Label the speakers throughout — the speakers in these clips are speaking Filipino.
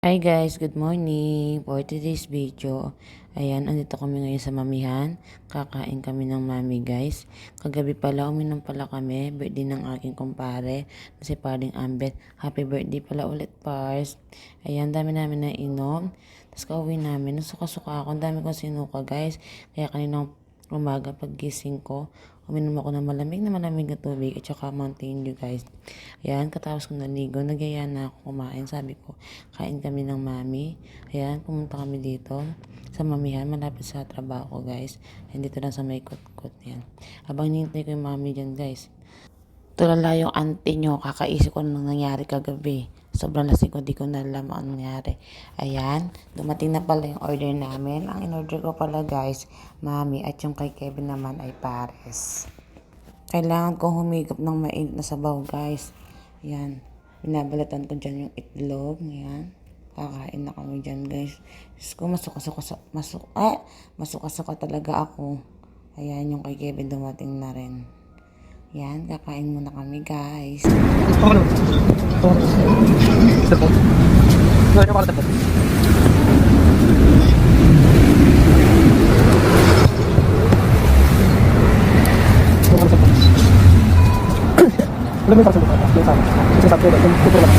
Speaker 1: Hi guys, good morning. For today's video, ayan, andito kami ngayon sa mamihan. Kakain kami ng mami guys. Kagabi pala, uminom pala kami. Birthday ng aking kumpare, na si Paring Ambet. Happy birthday pala ulit, Pars. Ayan, dami namin na inom. Tapos kauwi namin, nasuka-suka ako. Ang dami kong sinuka guys. Kaya kaninang umaga paggising ko, uminom ako ng malamig na malamig na tubig at saka Mountain Dew guys. Ayan, katapos ko naligo, nagaya na ako kumain. Sabi ko, kain kami ng mami. Ayan, pumunta kami dito sa mamihan, malapit sa trabaho ko guys. Ayan, dito lang sa may kot-kot. Ayan. Habang hinihintay ko yung mami dyan guys. Tulala yung auntie nyo, kakaisip ko nung nangyari kagabi. Sobrang lasing ko, di ko na alam ang nangyari. Ayan, dumating na pala yung order namin. Ang in-order ko pala guys, mami, at yung kay Kevin naman ay pares. Kailangan kong humigop ng mainit na sabaw guys. Ayan, binabalatan ko dyan yung itlog. Ayan, kakain na kami dyan guys. Diyos ko, masuka-suka, masuk, ah, masuka-suka talaga ako. Ayan, yung kay Kevin dumating na rin. Yan, kakain muna kami guys.
Speaker 2: Ako naman. Ako naman. Step po. No, ito para step po. Ito para step po. Alam mo yung para step po? Yung sama. Yung sinasabi ko, yung tuturo lang.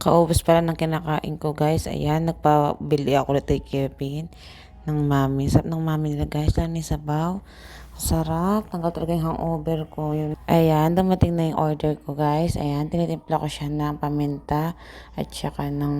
Speaker 1: Kaubos pala ng kinakain ko guys. Ayan, nagpabili ako ulit kay Kevin ng mami. Sarap ng mami nila guys. Lalo ni sabaw. Sarap. Tanggal talaga yung hangover ko. Yun. Ayan, dumating na yung order ko guys. Ayan, tinitimpla ko siya ng paminta at saka ng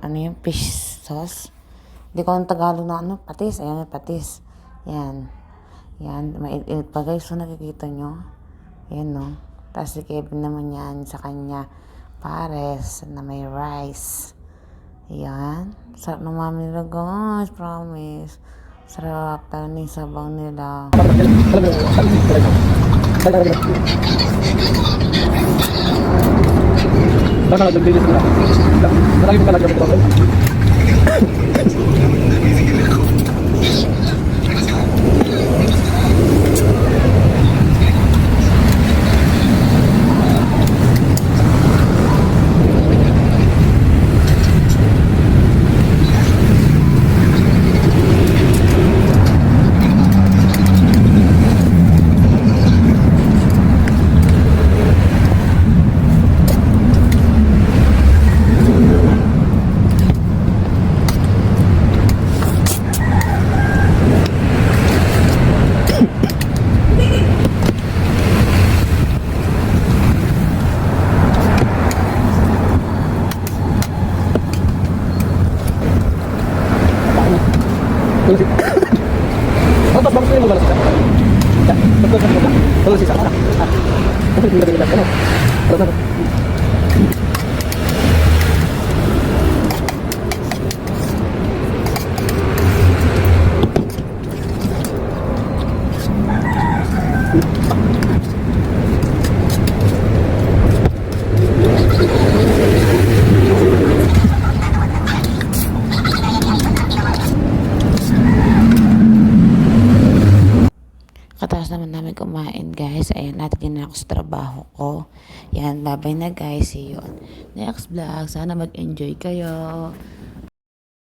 Speaker 1: ano yung fish sauce. Hindi ko ang Tagalog na ano, patis. Ayan, patis. Yan. Yan, mainit pa guys. So, nakikita nyo. Ayan no. Tapos si Kevin naman yan sa kanya pares na may rice. Ayan. Sarap ng mami nila guys. Promise. Sarap. Pero ni sabaw nila.
Speaker 2: Tapos bakit mo balas ka? Ya, betul betul betul. Betul sih sama. Ah. Tapi tidak tidak tidak. Betul betul.
Speaker 1: Katapos naman namin kumain guys. Ayan, natin din ako sa trabaho ko. Yan, bye-bye na guys. See you on next vlog. Sana mag-enjoy kayo.